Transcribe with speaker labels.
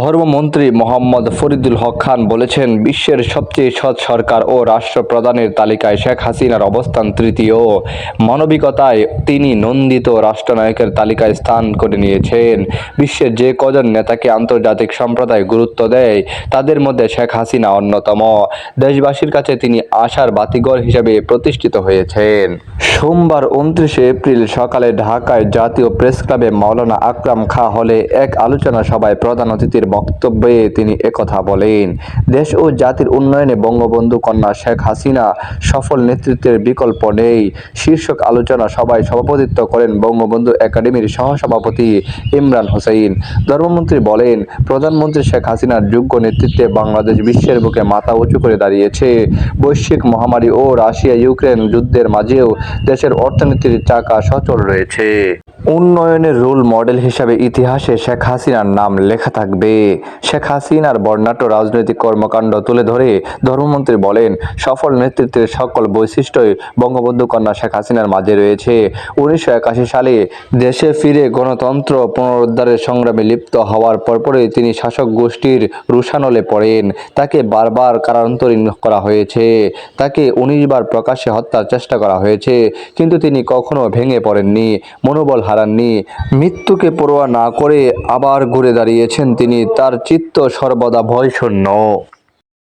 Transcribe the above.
Speaker 1: ধর্মমন্ত্রী মোহাম্মদ ফরিদুল হক খান বলেছেন, বিশ্বের সবচেয়ে সৎ সরকার ও রাষ্ট্রপ্রধানের তালিকায় শেখ হাসিনার অবস্থান তৃতীয়। মানবিকতায় তিনি নন্দিত রাষ্ট্রনায়কের তালিকায় স্থান করে নিয়েছেন। বিশ্বের যে কজন নেতাকে আন্তর্জাতিক সম্প্রদায় গুরুত্ব দেয়, তাদের মধ্যে শেখ হাসিনা অন্যতম। দেশবাসীর কাছে তিনি আশার বাতিঘর হিসেবে প্রতিষ্ঠিত হয়েছেন। সোমবার উনত্রিশে এপ্রিল সকালে ঢাকায় জাতীয় প্রেস ক্লাবে মাওলানা আকরাম খা হলে এক আলোচনা সভায় প্রধান অতিথির বক্তব্যে তিনি একথা বলেন, দেশ ও জাতির উন্নয়নে বঙ্গবন্ধু কন্যা শেখ হাসিনা সফল নেতৃত্বের বিকল্প নেই। শীর্ষক আলোচনা সভায় সভাপতিত্ব করেন বঙ্গবন্ধু একাডেমির সহসভাপতি ইমরান হোসেন। ধর্মমন্ত্রী বলেন, প্রধানমন্ত্রী শেখ হাসিনার যোগ্য নেতৃত্বে বাংলাদেশ বিশ্বের বুকে মাথা উঁচু করে দাঁড়িয়েছে। বৈশ্বিক মহামারী ও রাশিয়া ইউক্রেন যুদ্ধের মাঝেও দেশের অর্থনীতির চাকা সচল রয়েছে। উন্নয়নের রোল মডেল হিসাবে ইতিহাসে শেখ হাসিনার নাম লেখা থাকবে। শেখ হাসিনার বর্ণাঢ্য রাজনৈতিক কর্মকাণ্ড তুলে ধরে ধর্মমন্ত্রী বলেন, সফল নেতৃত্বের সকল বৈশিষ্ট্যই বঙ্গবন্ধু কন্যা শেখ হাসিনার মাঝে রয়েছে। উনিশশো একাশি সালে দেশে ফিরে গণতন্ত্র পুনরুদ্ধারের সংগ্রামে লিপ্ত হওয়ার পরপরই তিনি শাসক গোষ্ঠীর রুশানলে পড়েন। তাকে বারবার কারান্তরীণ করা হয়েছে। তাকে উনিশ বার প্রকাশ্যে হত্যার চেষ্টা করা হয়েছে। কিন্তু তিনি কখনো ভেঙে পড়েননি। মনোবল হারাননি মৃত্যুকে পরোয়া না করে আবার ঘুরে দাঁড়িয়েছেন তিনি। তার চিত্ত সর্বদা ভয়শূন্য।